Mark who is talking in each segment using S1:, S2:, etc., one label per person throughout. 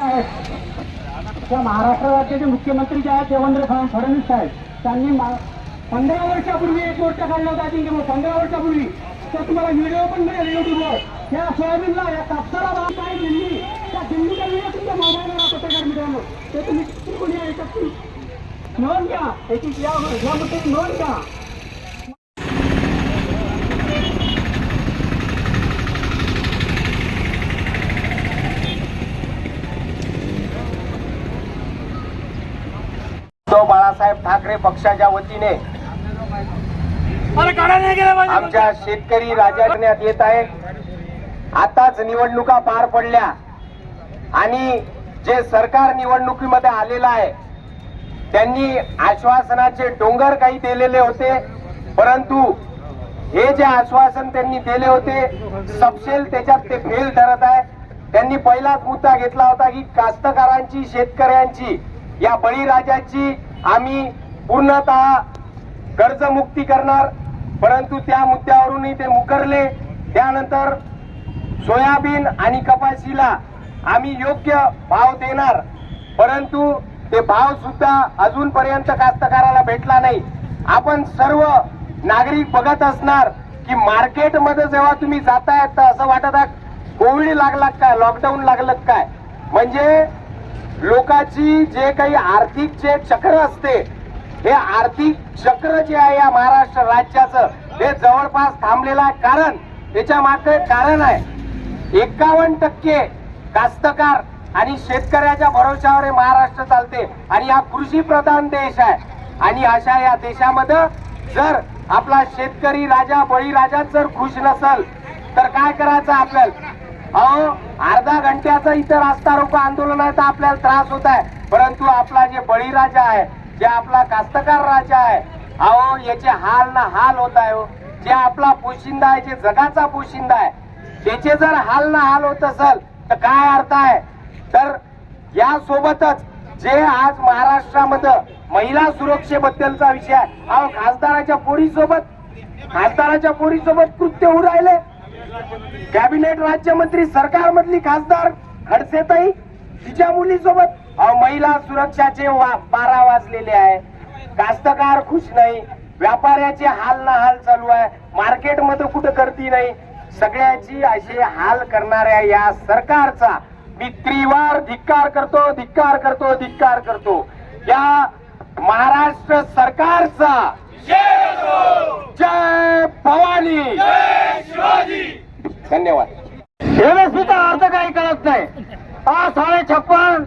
S1: त्या महाराष्ट्र राज्याचे मुख्यमंत्री जे आहेत देवेंद्र फडणवीस साहेब त्यांनी मा- पंधरा वर्षापूर्वी एक गोष्ट काढला होता की किंवा पंधरा वर्षापूर्वी तर तुम्हाला व्हिडिओ पण मिळेल युट्यूबवर या सोयाबीनला या कापसाला भाव काय दिल्ली? त्या दिल्लीचा व्हिडिओ तुमच्या मोबाईलवर पत्रकार मित्रांनो. ते तुम्ही कोणी ऐकत नोंद घ्या. याची या या मुद्द्याची नोंद घ्या
S2: उद्धव बाळासाहेब ठाकरे पक्षाच्या वतीने आमच्या शेतकरी राजा करण्यात येत आहे आताच निवडणुका पार पडल्या. आणि जे सरकार निवडणुकीमध्ये आलेलं आहे त्यांनी आश्वासनाचे डोंगर काही दिलेले होते. परंतु हे जे आश्वासन त्यांनी दिले होते सबसेल त्याच्यात ते फेल ठरत आहे. त्यांनी पहिलाच मुद्दा घेतला होता की कास्तकारांची शेतकऱ्यांची या बळीराजाची आम्ही पूर्णतः कर्जमुक्ती करणार परंतु त्या मुद्द्यावरूनही ते मुकरले. त्यानंतर सोयाबीन आणि कपाशीला आम्ही योग्य भाव देणार परंतु ते भाव सुद्धा अजूनपर्यंत कास्तकाराला भेटला नाही. आपण सर्व नागरिक बघत असणार की मार्केटमध्ये जेव्हा तुम्ही जाताय तर असं वाटत आहे कोविड लागला काय? लॉकडाऊन लागलं काय? म्हणजे लोकांची जे काही आर्थिक जे चक्र असते हे आर्थिक चक्र जे आहे या महाराष्ट्र राज्याचं हे जवळपास थांबलेलं आहे. कारण त्याच्यामागे कारण आहे. एकावन्न टक्के कास्तकार आणि शेतकऱ्याच्या भरोशावर हे महाराष्ट्र चालते. आणि हा कृषी प्रधान देश आहे. आणि अशा या देशामध्ये जर आपला शेतकरी राजा बळीराजा जर खुश नसल तर काय करायचं आपल्याला? अहो अर्धा घंट्याचं इथं रास्ता रोको आंदोलन आहे तर आपल्याला त्रास होत आहे. परंतु आपला जे बळीराजा आहे जे आपला कास्तकार राजा आहे अहो याचे हाल ना हाल होत आहे हो. जे आपला पोशिंदा आहे जे जगाचा पोशिंदा आहे त्याचे जर हाल ना हाल होत असेल तर काय अर्थ आहे? तर या सोबतच जे आज महाराष्ट्रामध्ये महिला सुरक्षेबद्दलचा विषय आहे अहो खासदाराच्या पोरीसोबत खासदाराच्या पोरीसोबत कृत्य होऊ राहिले. कॅबिनेट राज्यमंत्री सरकारमधली खासदार खडसेताई तिच्या मुलीसोबत. महिला सुरक्षाचे वा- बारा वाजलेले आहे. कास्तकार खुश नाही. व्यापाऱ्याचे हाल ना हाल चालू आहे. मार्केटमध्ये कुठं करती नाही. सगळ्याची असे हाल करणाऱ्या या सरकारचा मी त्रिवार धिक्कार करतो धिक्कार करतो धिक्कार करतो. या महाराष्ट्र सरकारचा. जय भवानी. धन्यवाद.
S1: एमएसपीचा अर्थ काही कळत नाही. पाच साडे छप्पन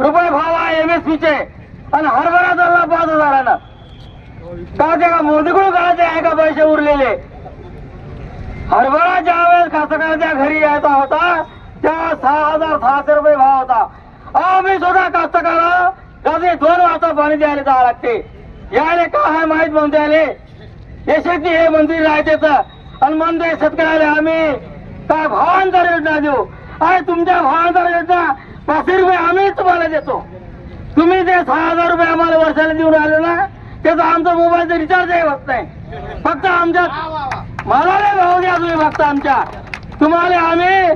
S1: रुपये भाव आहे एमएसपीचे आणि हरभरा चालला पाच हजारानं. कळते ते का मोदीकडून काढायचे आहे का पैसे उरलेले? हरभरा ज्या वेळेस कास्तकाराच्या घरी यायचा होता त्या सहा हजार सहाशे रुपये भाव होता. आम्ही सुद्धा कास्तकार कधी दोन वाजता पाणी द्यायला जावं लागते? यायले का आहे माहीत म्हणते आले यशस्वी हे मंत्री राहतेच आणि म्हणते शेतकऱ्याला आम्ही. काय भावांतर योजना देऊ? आणि तुमच्या भावांतर योजना पाचशे रुपये आम्ही तुम्हाला देतो. तुम्ही ते सहा हजार रुपये आम्हाला वर्षाला देऊन राहिले ना त्याचा आमचा मोबाईलचा रिचार्जही होत नाही. फक्त आमच्या मला नाही भाव द्या तुम्ही फक्त आमच्या. तुम्हाला आम्ही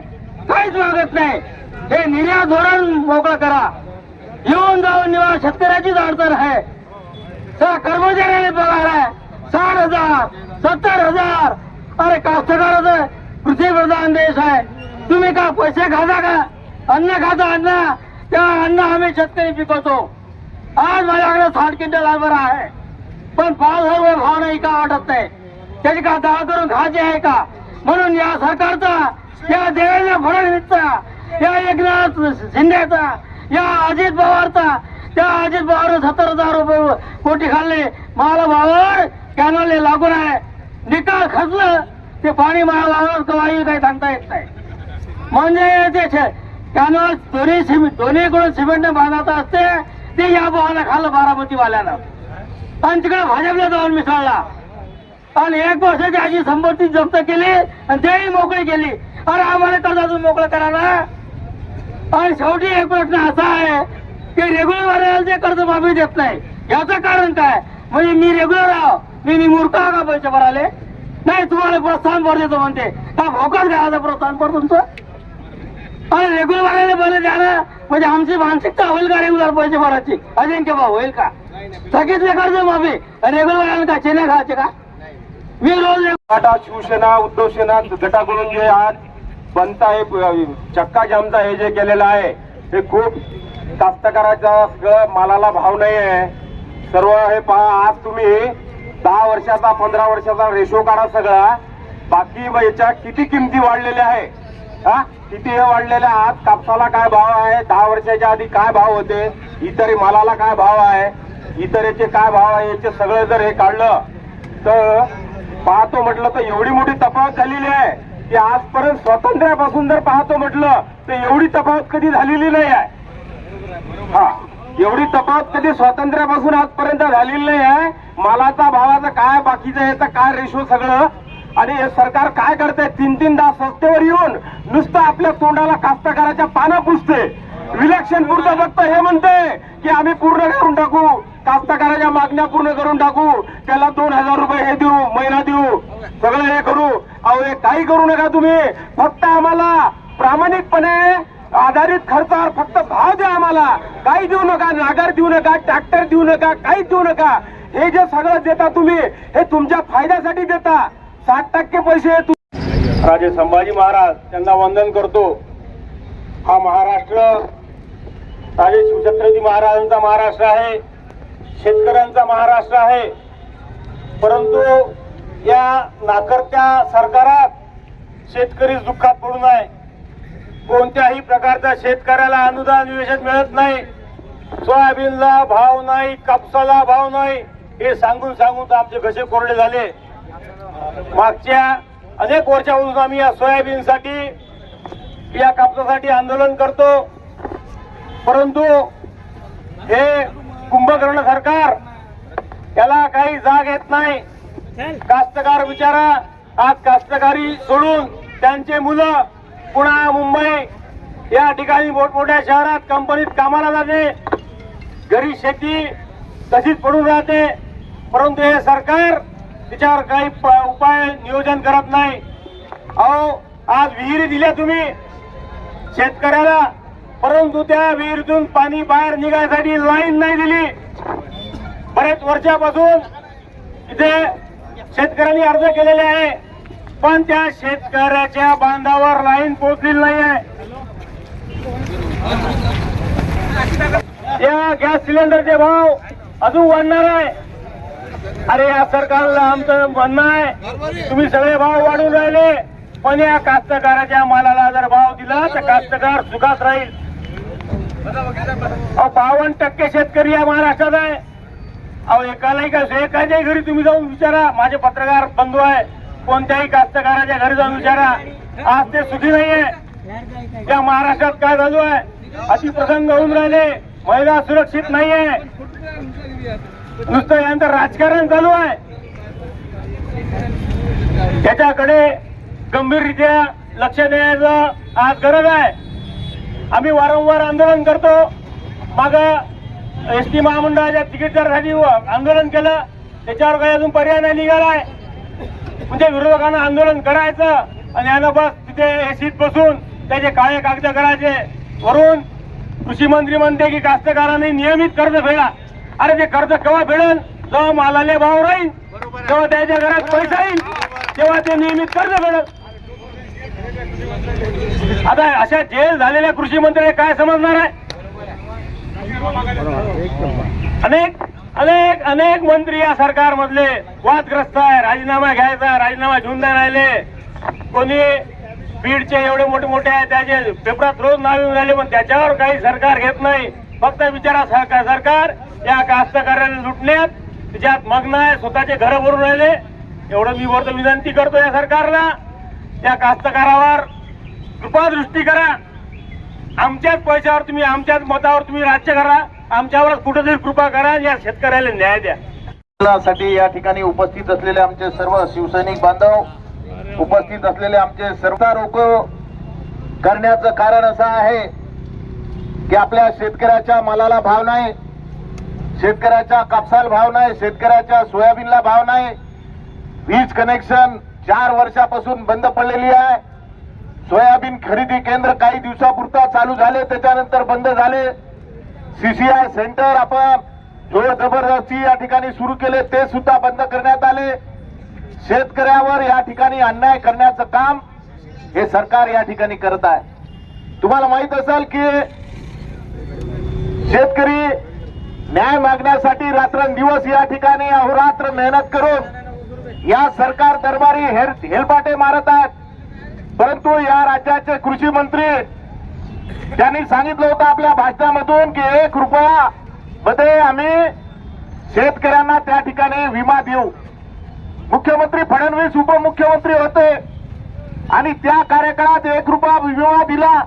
S1: काहीच मागत नाही. हे निर्यात धोरण मोकळं करा. येऊन जाऊन निवा शेतकऱ्याचीच अडचण आहे. त्या कर्मचाऱ्याने पगार आहे. साठ हजार सत्तर हजार. अरे कास्तकाराचं कृषी प्रधान देश आहे. तुम्ही का पैसे खाता का? अन्न खाता अन्न. त्या अन्न आम्ही शेतकरी पिकवतो. आज माझ्याकडे साठ क्विंटल हरभर आहे. पण पाच हजार रुपये भाव नाही का वाटत नाही? त्याची का दहा करून खायची आहे का? म्हणून या सरकारचा या देवेंद्र फडणवीसचा या एकनाथ शिंदेचा या अजित पवारचा त्या अजित पवार सत्तर हजार रुपये कोटी खाल्ले. मला वावर कॅनलने लागून आहे. निकाल खचलं ते पाणी मला लावणार कवाही काही सांगता येत नाही. म्हणजे ते कॅनल दोन्ही सिमेंट दोन्हीकडून सिमेंटने बांधत असते ते या भावाला खाल्लं बारामतीवाल्यानं. आणि तिकडे भाजपला जाऊन मिसळला. आणि एक वर्षाची आजी संपत्ती जप्त केली आणि तेही मोकळी केली. अरे आम्हाला कर्जातून मोकळं करा ना आणि शेवटी एक प्रश्न असा आहे की रेग्युलर जे कर्ज माफी देत नाही याचं कारण काय? म्हणजे मी रेग्युलर आहो. मी मी मूर्ख का पैसे भराले नाही तुम्हाला प्रोत्साहन भर देतो म्हणते. का भोकर घ्यायचं प्रोत्साहन भर तुमचं? आणि रेग्युलर वाल्याने बरं द्या ना. म्हणजे आमची मानसिकता होईल का रेग्युलर पैसे भरायची? अजिंक्य भाऊ होईल का? थकीतले कर्ज माफी. रेग्युलर वाल्याने का चेन्नई खायचे का? मी रोज
S3: टाटा शिवसेना उद्धव सेना गटाकडून जे आज बनता हे चक्का जामचा हे जे केलेलं आहे हे खूप कास्तकाराचा सगळं मालाला भाव नाही आहे सर्व हे पहा आज तुम्ही दहा वर्षाचा पंधरा वर्षाचा रेशो काढा सगळा. बाकी याच्या किती किमती वाढलेल्या आहे? हा? किती हे वाढलेल्या आज कापसाला काय भाव आहे? दहा वर्षाच्या आधी काय भाव होते? इतर मालाला काय भाव आहे? इतर याचे काय भाव आहे? याचे सगळं जर हे काढलं तर पाहतो म्हटलं तर एवढी मोठी तफावत झालेली आहे. की आजपर्यंत स्वातंत्र्यापासून जर पाहतो म्हटलं तर एवढी तफावत कधी झालेली नाही आहे. हा एवढी तफावत कधी स्वातंत्र्यापासून आजपर्यंत झालेली नाही आहे. मालाचा भावाचा काय बाकीचा याचा काय रेशो सगळं? आणि हे सरकार काय करते तीन तीन तास येऊन नुसतं आपल्या तोंडाला कास्तकाराच्या पानं पुसते विलक्षण पुरतं फक्त हे म्हणते की आम्ही पूर्ण करून टाकू. कास्तकाराच्या मागण्या पूर्ण करून टाकू. त्याला दोन हजार रुपये हे देऊ महिना देऊ. सगळं हे करू. अहो हे काही करू नका तुम्ही. फक्त आम्हाला प्रामाणिकपणे आधारित खर्चावर फक्त भाव द्या आम्हाला. काही देऊ नका नागर देऊ नका ट्रॅक्टर देऊ नका काहीच देऊ नका. हे जे सगळं देता तुम्ही हे तुमच्या फायद्यासाठी देता. साठ टक्के पैसे राजे संभाजी महाराज त्यांना वंदन करतो. हा महाराष्ट्र राजे शिवछत्रजी महाराजांचा महाराष्ट्र आहे. शेतकऱ्यांचा महाराष्ट्र आहे. परंतु या नाकर्त्या सरकारात शेतकरी दुःखात पडू नये. कोणत्याही प्रकारचा शेतकऱ्याला अनुदान विशेष मिळत नाही. सोयाबीनला भाव नाही कापसाला भाव नाही हे सांगून सांगून आमचे घसे कोरडे झाले. मागच्या अनेक वर्षापासून आम्ही या सोयाबीनसाठी या कापसासाठी आंदोलन करतो. परंतु हे कुंभकर्ण सरकार याला काही जाग येत नाही. कास्तकार बिचारा आज कास्तकारी सोडून त्यांचे मुलं पुणा मुंबई या ठिकाणी मोठमोठ्या शहरात कंपनीत कामाला जाते. घरी शेती तशीच पडून राहते. परंतु हे सरकार तिच्यावर काही प- उपाय नियोजन करत नाही. अहो आज विहिरी दिल्या तुम्ही शेतकऱ्याला. परंतु त्या विहिरीतून पाणी बाहेर निघायसाठी लाईन नाही दिली. बरेच वर्षापासून इथे शेतकऱ्यांनी अर्ज केलेले आहे. पण त्या शेतकऱ्याच्या बांधावर लाईन पोहोचलेली नाही आहे या गॅस सिलेंडरचे भाव अजून वाढणार आहे. अरे या सरकारला आमचं म्हणणं आहे. तुम्ही सगळे भाव वाढून राहिले. पण या कास्तकाराच्या मालाला जर भाव दिला तर कास्तकार सुखात राहील. अहो बावन्न टक्के शेतकरी या महाराष्ट्रात आहे. अहो एकालाही का एखाद्याही घरी तुम्ही जाऊन विचारा. माझे पत्रकार बंधू आहे. कोणत्याही कास्तकाराच्या घरी जाऊन विचारा. आज ते सुखी नाहीये. त्या महाराष्ट्रात काय चालू आहे? अतिप्रसंग होऊन राहिले. महिला सुरक्षित नाहीये. नुसतं यानंतर राजकारण चालू आहे. त्याच्याकडे गंभीररित्या लक्ष देण्याचं आज गरज आहे. आम्ही वारंवार आंदोलन करतो. माग एस टी महामंडळाच्या तिकीट दरासाठी आंदोलन केलं. त्याच्यावर काही अजून पर्याय नाही निघालाय. म्हणजे विरोधकांना आंदोलन करायचं आणि यानं बस तिथे एसीत बसून त्याचे काळे कागद करायचे. वरून कृषी मंत्री म्हणते की कास्तकारांनी नियमित कर्ज फेडा. अरे ते कर्ज केव्हा फेडेल जेव्हा मालाले भाव राहील तेव्हा त्याच्या घरात पैसा येईल तेव्हा ते नियमित कर्ज फेडेल आता अशा जेल झालेल्या कृषी मंत्र्याला काय समजणार आहे? अनेक अनेक अनेक मंत्री या सरकारमधले वादग्रस्त आहे. राजीनामा घ्यायचा राजीनामा घेऊन नाही राहिले. कोणी बीडचे एवढे मोठे मोठे आहे त्याचे पेपरात रोज नाव येऊन राहिले पण त्याच्यावर काही सरकार घेत नाही. फक्त विचारा सरकार सरकार या कास्तकाराला लुटण्यात त्याच्यात मग्न आहे स्वतःचे घरं भरून राहिले. एवढं मी वरतो विनंती करतो या सरकारला. त्या कास्तकारावर कृपादृष्टी करा. आमच्याच पैशावर तुम्ही आमच्याच मतावर तुम्ही राज्य करा. आमच्यावरच कुठेतरी कृपा करा या शेतकऱ्याला न्याय द्या.
S4: साठी या ठिकाणी उपस्थित असलेले आमचे सर्व शिवसैनिक बांधव उपस्थित असलेले आमचे सरकार करण्याचं कारण असं आहे की आपल्या शेतकऱ्याच्या मालाला भाव नाही शेतकऱ्याच्या कापसाला भाव नाही शेतकऱ्याच्या सोयाबीनला भाव नाही. वीज कनेक्शन चार वर्षापासून बंद पडलेली आहे. सोयाबीन खरेदी केंद्र काही दिवसापुरता चालू झाले त्याच्यानंतर बंद झाले. सीसीआय सेंटर आपण जोर जबरदस्ती या ठिकाणी सुरू केले ते सुद्धा बंद करण्यात आले. शेतकऱ्यावर या ठिकाणी अन्याय करण्याचं काम हे सरकार या ठिकाणी करत आहे. तुम्हाला माहीत असेल की शेतकरी न्याय मागण्यासाठी रात्रंदिवस या ठिकाणी अहोरात्र मेहनत करून या सरकार दरबारी हेर हेलपाटे मारत आहेत. परंतु या राज्याचे कृषी मंत्री त्यांनी सांगितलं होतं आपल्या भाषणामधून की एक रुपया मध्ये आम्ही शेतकऱ्यांना त्या ठिकाणी विमा देऊ. मुख्यमंत्री फडणवीस उपमुख्यमंत्री होते आणि त्या कार्यकाळात एक रुपया विमा दिला.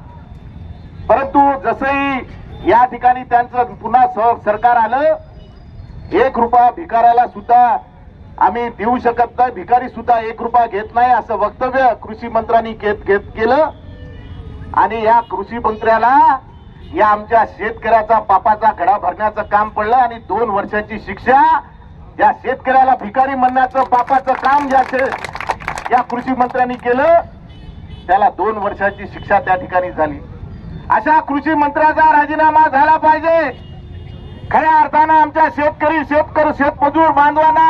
S4: परंतु जसंही या ठिकाणी त्यांचं पुन्हा सरकार आलं एक रुपया भिकाऱ्याला सुद्धा आम्ही देऊ शकत नाही. भिकारी सुद्धा एक रुपया घेत नाही असं वक्तव्य कृषी मंत्र्यांनी घेत घेत केलं. आणि या कृषी मंत्र्याला या आमच्या शेतकऱ्याचा पापाचा घडा भरण्याचं काम पडलं आणि दोन वर्षाची शिक्षा या शेतकऱ्याला भिकारी म्हणण्याचं पापाचं काम या या कृषी मंत्र्यांनी केलं. त्याला दोन वर्षाची शिक्षा त्या ठिकाणी झाली. अशा कृषी मंत्र्याचा राजीनामा झाला पाहिजे. खऱ्या अर्थानं आमच्या शेतकरी शेतकरी शेतमजूर बांधवांना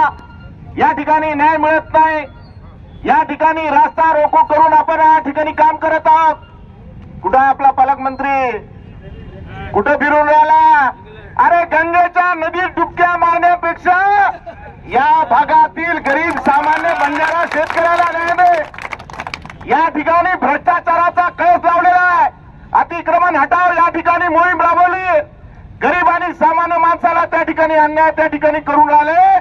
S4: या ठिकाणी न्याय मिळत नाही. या ठिकाणी रास्ता रोको करून आपण या ठिकाणी काम करत आहोत. कुठं आपला पालकमंत्री? कुठं फिरून राहिला? अरे गंगेच्या नदीत डुबक्या मारण्यापेक्षा या भागातील गरीब सामान्य बंजारा शेतकऱ्याला न्याय या ठिकाणी भ्रष्टाचाराचा कळस लावलेला आहे. अतिक्रमण हटाव या ठिकाणी मोहीम राबवली. गरीब आणि सामान्य माणसाला त्या ठिकाणी अन्याय त्या ठिकाणी करून राहिले.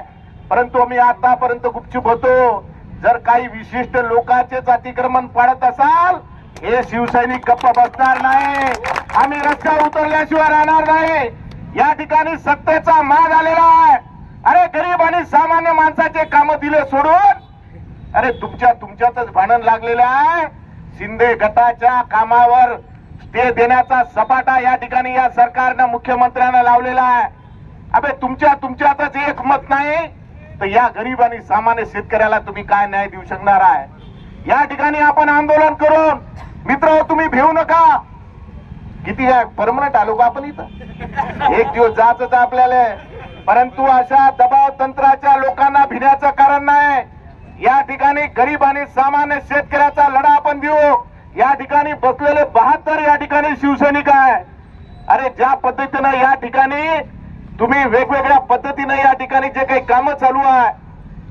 S4: परंतु आम्ही आतापर्यंत गुपचूप होतो. जर काही विशिष्ट लोकांचेच अतिक्रमण पाडत असाल हे शिवसैनिक गप्प बसणार नाही. आम्ही रस्त्यावर उतरल्याशिवाय राहणार नाही. या ठिकाणी सत्तेचा माग आलेला आहे. अरे गरीब आणि सामान्य माणसाचे काम दिले सोडून. अरे तुमच्या तुमच्यातच भांडण लागलेलं आहे. शिंदे गटाच्या कामावर स्टे देण्याचा सपाटा या ठिकाणी या सरकारनं मुख्यमंत्र्यांना लावलेला आहे. अबे तुमच्या तुमच्यातच एक मत नाही. तर या गरीब आणि सामान्य शेतकऱ्याला तुम्ही काय न्याय देऊ शकणार आहे? या ठिकाणी आपण आंदोलन करून मित्र तुम्ही भेऊ नका. किती परमनंट आलो का आपण इथं? एक दिवस जायचं आपल्याला. परंतु अशा दबाव तंत्राच्या लोकांना भिण्याचं कारण नाही. या ठिकाणी गरीब आणि सामान्य शेतकऱ्याचा लढा आपण देऊ. या ठिकाणी बसलेले बहात्तर या ठिकाणी शिवसैनिक आहे. अरे ज्या पद्धतीनं या ठिकाणी तुम्ही वेगवेगळ्या पद्धतीनं या ठिकाणी जे काही कामं चालू आहे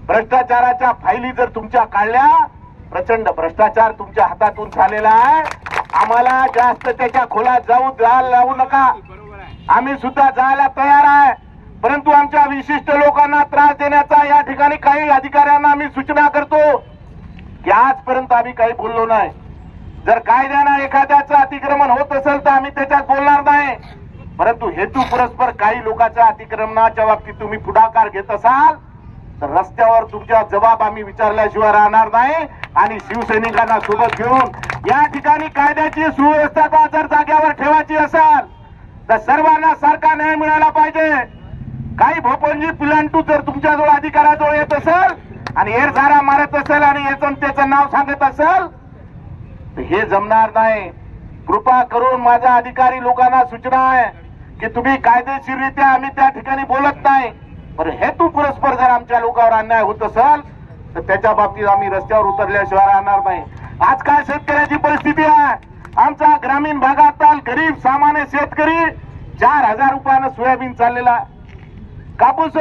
S4: भ्रष्टाचाराच्या फायली जर तुमच्या काढल्या प्रचंड भ्रष्टाचार तुमच्या हातातून झालेला आहे. आम्हाला जास्त त्याच्या खोलात जाऊ जायला लावू नका. आम्ही सुद्धा जायला तयार आहे. परंतु आमच्या विशिष्ट लोकांना त्रास देण्याचा या ठिकाणी काही अधिकाऱ्यांना आम्ही सूचना करतो. की आजपर्यंत आम्ही काही बोललो नाही. जर कायद्यानं एखाद्याचं अतिक्रमण होत असेल तर आम्ही त्याच्यात बोलणार नाही. परंतु हेतू परस्पर काही लोकांच्या अतिक्रमणाच्या बाबतीत तुम्ही पुढाकार घेत असाल तर रस्त्यावर तुमच्या जबाब आम्ही विचारल्याशिवाय राहणार नाही. आणि शिवसैनिकांना सोबत घेऊन या ठिकाणी कायद्याची सुव्यवस्था जर जाग्यावर ठेवायची असेल तर सर्वांना सारखा न्याय मिळाला पाहिजे. काही भोपणजी पिलांटू जर तुमच्याजवळ अधिकाराजवळ येत असेल आणि एरझारा मारत असेल आणि याचं त्याचं नाव सांगत असेल तर हे जमणार नाही. कृपा करून माझ्या अधिकारी लोकांना सूचना आहे की तुम्ही कायदेशीररित्या आम्ही त्या ठिकाणी बोलत नाही. पण हेतू पुरस्पर जर आमच्या लोकांवर अन्याय होत असेल तर त्याच्या बाबतीत आम्ही रस्त्यावर उतरल्याशिवाय राहणार नाही. आज काय शेतकऱ्याची परिस्थिती आहे. आमचा ग्रामीण भागातील गरीब सामान्य शेतकरी चार हजार रुपयानं सोयाबीन चाललेला कापूस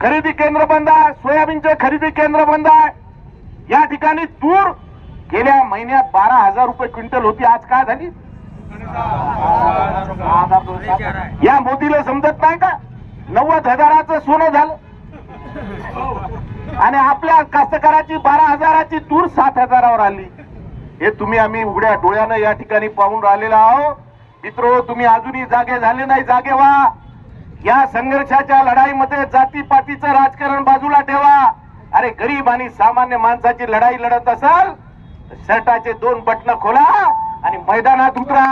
S4: खरेदी केंद्र बंद आहे सोयाबीनचे खरेदी केंद्र बंद आहे. या ठिकाणी तूर गेल्या महिन्यात बारा हजार रुपये क्विंटल होती. आज काय झाली? या मोदीला समजत नाही का? नव्वद हजाराचं सोनं झालं. आणि आपल्या कास्तकाराची बारा हजाराची तूर सात हजारावर आली. हे तुम्ही आम्ही उघड्या डोळ्यानं या ठिकाणी पाहून राहिलेलो आहो मित्र तुम्ही अजूनही जागे झाले नाही जागे व्हा. या संघर्षाच्या लढाईमध्ये जातीपातीचं राजकारण बाजूला ठेवा. अरे गरीब आणि सामान्य माणसाची लढाई लढत असाल शर्टाचे दोन बटन खोला आणि मैदानात उतरा.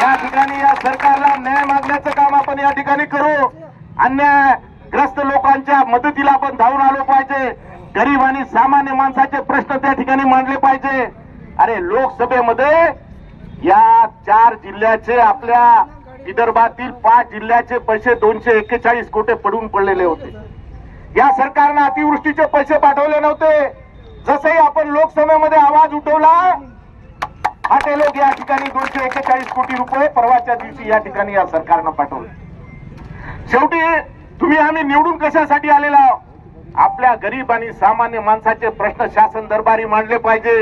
S4: या ठिकाणी या सरकारला न्याय मागण्याचं काम आपण या ठिकाणी करू. अन्यायग्रस्त लोकांच्या मदतीला आपण धावून आलो पाहिजे. गरीब आणि सामान्य माणसाचे प्रश्न त्या ठिकाणी मांडले पाहिजे. अरे लोकसभेमध्ये या चार जिल्ह्याचे आपल्या विदर्भातील पाच जिल्ह्याचे पैसे दोनशे एक्केचाळीस कोटे पडून पडलेले होते. या सरकारनं अतिवृष्टीचे पैसे पाठवले नव्हते. जसंही आपण लोकसभेमध्ये आवाज उठवला फाटे लोक या ठिकाणी दोनशे एक्केचाळीस कोटी रुपये परवाच्या दिवशी या ठिकाणी या सरकारनं पाठवले. शेवटी तुम्ही आम्ही निवडून कशासाठी आलेला आहोत? आपल्या गरीब आणि सामान्य माणसाचे प्रश्न शासन दरबारी मांडले पाहिजे.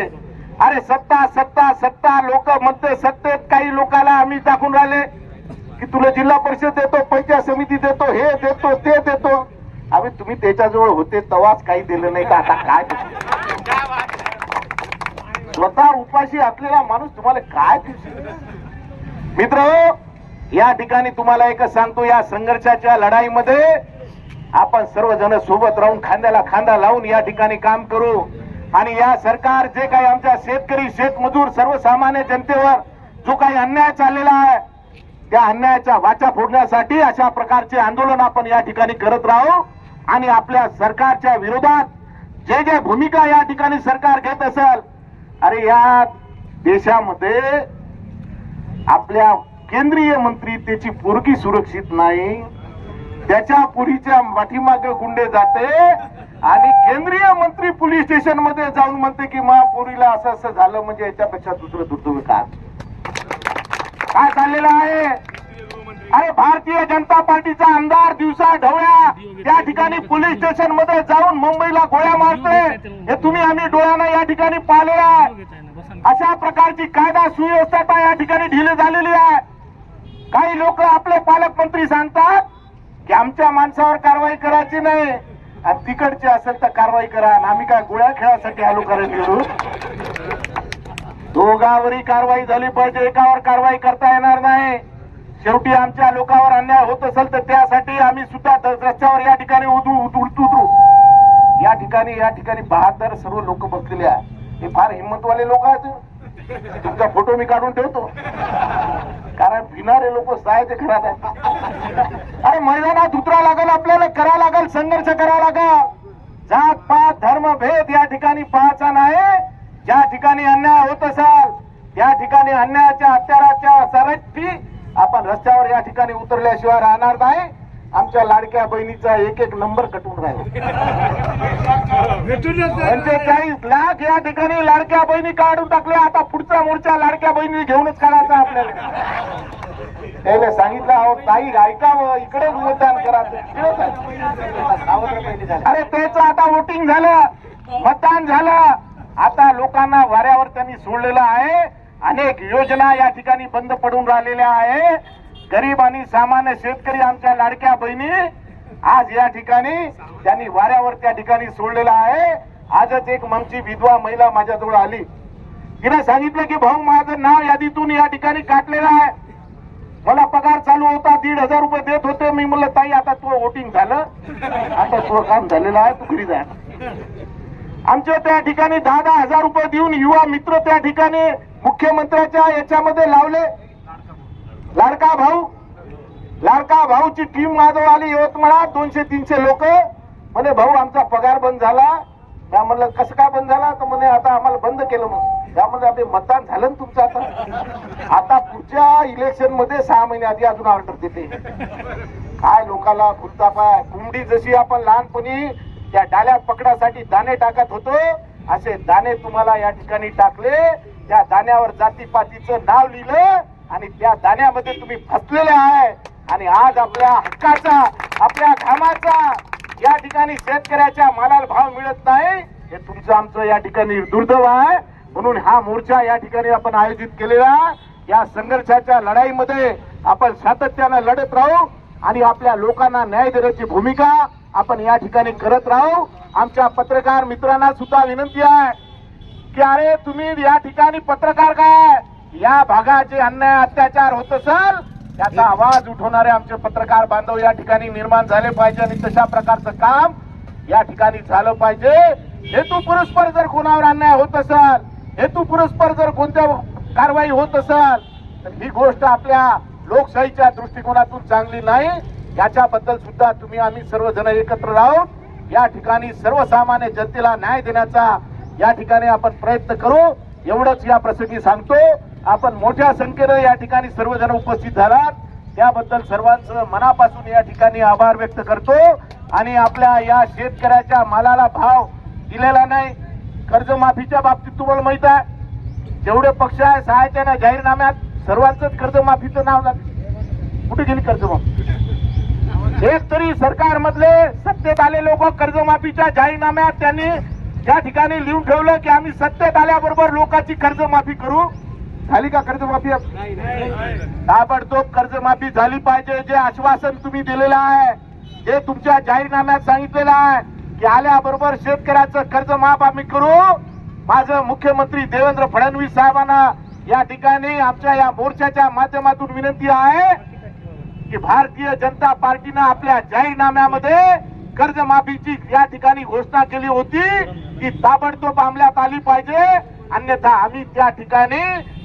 S4: अरे सत्ता सत्ता सत्ता लोक म्हणते सत्तेत काही लोकांना आम्ही दाखवून राहिले. की तुला जिल्हा परिषद देतो पंचायत समिती देतो हे देतो ते देतो. अरे तुम्ही त्याच्याजवळ होते तवाच काही दिलं नाही का? आता काय स्वतः उपाशी असलेला माणूस तुम्हाला काय मित्र या ठिकाणी तुम्हाला एकच सांगतो या संघर्षाच्या लढाईमध्ये आपण सर्वजण सोबत राहून खांद्याला खांदा लावून या ठिकाणी काम करू. आणि या सरकार जे काही आमच्या शेतकरी शेतमजूर सर्वसामान्य जनतेवर जो काही अन्याय चाललेला आहे त्या अन्यायाच्या वाचा फोडण्यासाठी अशा प्रकारचे आंदोलन आपण या ठिकाणी करत राहू. आणि आपल्या सरकारच्या विरोधात जे जे भूमिका या ठिकाणी सरकार घेत असेल अरे या देशामध्ये आपल्या केंद्रीय मंत्री त्याची पोरगी सुरक्षित नाही. त्याच्या पुरीच्या पाठीमाग गुंडे जाते आणि केंद्रीय मंत्री पोलीस स्टेशनमध्ये जाऊन म्हणते की महापुरीला असं असं झालं म्हणजे याच्यापेक्षा दुसरं दुर्दैव काय काय चाललेलं आहे? अरे भारतीय जनता पार्टीचा आमदार दिवसा ढवळ्या. त्या ठिकाणी पोलीस स्टेशनमध्ये जाऊन मुंबईला गोळ्या मारतोय हे तुम्ही आम्ही डोळ्यानं या ठिकाणी पाहिलेलं आहे. अशा प्रकारची कायदा सुव्यवस्था या ठिकाणी ढिली झालेली आहे. काही लोक आपले पालकमंत्री सांगतात की आमच्या माणसावर कारवाई करायची नाही. आणि असेल तर कारवाई करा. आणि आम्ही काय गोळ्या खेळासाठी आलो करत गेलो दोघावरही कारवाई झाली पाहिजे. एकावर कारवाई करता येणार नाही. शेवटी आमच्या लोकांवर अन्याय होत असेल तर त्यासाठी आम्ही सुद्धा रस्त्यावर या ठिकाणी उतरू या ठिकाणी या ठिकाणी बहादर सर्व लोक बसलेले आहेत. हे फार हिंमतवाले लोक आहेत. तुमचा फोटो मी काढून ठेवतो. कारण भिणारे लोक सायचे खराब अरे मैदानात उतरा लागल आपल्याला करा लागल संघर्ष करा लागल. जात पात धर्म भेद या ठिकाणी पाहायचा नाही. ज्या ठिकाणी अन्याय होत असाल त्या ठिकाणी अन्यायाच्या अत्याराच्या सरटी आपण रस्त्यावर या ठिकाणी उतरल्याशिवाय राहणार नाही. आमच्या लाडक्या बहिणीचा एक एक नंबर कटून राहिला. पंचेचाळीस लाख या ठिकाणी लाडक्या बहिणी काढून टाकल्या आता पुढचा मोर्चा लाडक्या बहिणी घेऊनच काढायचा आपल्याला. त्याला सांगितलं अहो ताई ऐकावं इकडेच मतदान करा. अरे त्याचं आता वोटिंग झालं मतदान झालं. आता लोकांना वाऱ्यावर त्यांनी सोडलेलं आहे. अनेक योजना या ठिकाणी बंद पडून राहिलेल्या आहे. गरीब आणि सामान्य शेतकरी आमच्या लाडक्या बहिणी आज या ठिकाणी त्यांनी वाऱ्यावर त्या ठिकाणी सोडलेला आहे. आजच एक ममची विधवा महिला माझ्याजवळ आली. तिने सांगितलं की भाऊ माझं नाव यादीतून या ठिकाणी काटलेलं आहे. मला पगार चालू होता दीड हजार रुपये देत होते. मी म्हणलं ताई आता तू वोटिंग झालं. आता तुझं काम झालेलं आहे तू घरी जा. आमच्या त्या ठिकाणी दहा दहा हजार रुपये देऊन युवा मित्र त्या ठिकाणी मुख्यमंत्र्याच्या याच्यामध्ये लावले. लाडका भाऊ लाडका भाऊची टीम माझं आली यवतमाळात दोनशे तीनशे लोक. म्हणे भाऊ आमचा पगार बंद झाला. त्या म्हणलं कसं काय बंद झाला? तर म्हणे आता आम्हाला बंद केलं मग त्यामध्ये आपले मतदान झालं ना तुमचं आता. आता पुढच्या इलेक्शनमध्ये सहा महिने आधी अजून ऑर्डर देते. काय लोकाला खुलता पाय. कुंडी जशी आपण लहानपणी त्या डाल्यात पकडासाठी दाणे टाकत होतो असे दाणे तुम्हाला या ठिकाणी टाकले. त्या दाण्यावर जातीपातीचं नाव लिहिलं. आणि त्या दाण्यामध्ये तुम्ही फसलेले आहे. आणि आज आपल्या हक्काचा आपल्या घामाचा या ठिकाणी शेतकऱ्याच्या मालाला भाव मिळत नाही हे तुमचं आमचं या ठिकाणी दुर्दैव आहे. म्हणून हा मोर्चा या ठिकाणी आपण आयोजित केलेला या संघर्षाच्या लढाईमध्ये आपण सातत्यानं लढत राहू आणि आपल्या लोकांना न्याय देण्याची भूमिका आपण या ठिकाणी करत राहू. आमच्या पत्रकार मित्रांना सुद्धा विनंती आहे की अरे तुम्ही या ठिकाणी पत्रकार काय? या भागाचे अन्याय अत्याचार होत असेल त्याचा आवाज उठवणारे आमचे पत्रकार बांधव या ठिकाणी निर्माण झाले पाहिजे आणि तशा प्रकारचं काम या ठिकाणी झालं पाहिजे. हेतू पुरस्पर जर कोणावर अन्याय होत असेल हेतू पुरस्पर जर कोणत्या कारवाई होत असेल तर ही गोष्ट आपल्या लोकशाहीच्या दृष्टिकोनातून चांगली नाही. याच्याबद्दल सुद्धा तुम्ही आम्ही सर्वजण एकत्र राहून या ठिकाणी सर्वसामान्य जनतेला न्याय देण्याचा या ठिकाणी आपण प्रयत्न करू. एवढंच या प्रसंगी सांगतो. आपण मोठ्या संख्येनं या ठिकाणी सर्वजण उपस्थित झालात. त्याबद्दल सर्वांचं मनापासून या ठिकाणी आभार व्यक्त करतो. आणि आपल्या या शेतकऱ्याच्या मालाला भाव दिलेला नाही. कर्जमाफीच्या बाबतीत तुम्हाला माहीत आहे. जेवढे पक्ष आहे सहायच्या ना जाहीरनाम्यात सर्वांचंच कर्जमाफीचं नाव जात. कुठे गेली कर्जमाफी? एक तरी सरकार मधले सत्तेत आले लोक कर्जमाफीच्या जाहीरनाम्यात त्यांनी त्या ठिकाणी लिहून ठेवलं की आम्ही सत्तेत आल्याबरोबर लोकांची कर्जमाफी करू. झाली का कर्जमाफी? ताबडतोब कर्जमाफी झाली पाहिजे. जे आश्वासन तुम्ही दिलेलं आहे जे तुमच्या जाहीरनाम्यात सांगितलेलं आहे की आल्याबरोबर शेतकऱ्याचं कर्ज माफ आम्ही करू. माझं मुख्यमंत्री देवेंद्र फडणवीस साहेबांना या ठिकाणी आमच्या या मोर्चाच्या माध्यमातून विनंती आहे की भारतीय जनता पार्टीनं आपल्या जाहीरनाम्यामध्ये कर्जमाफीची या ठिकाणी घोषणा केली होती की ताबडतोब अंमलात आली पाहिजे. अन्यथा आम्ही त्या ठिकाणी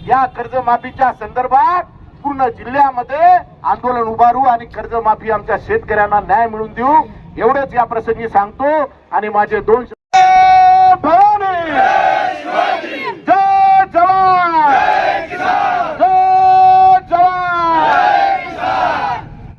S4: या कर्जमाफीच्या संदर्भात पूर्ण जिल्ह्यामध्ये आंदोलन उभारू आणि कर्जमाफी आमच्या शेतकऱ्यांना न्याय मिळून देऊ. एवढंच या प्रसंगी सांगतो आणि माझे दोन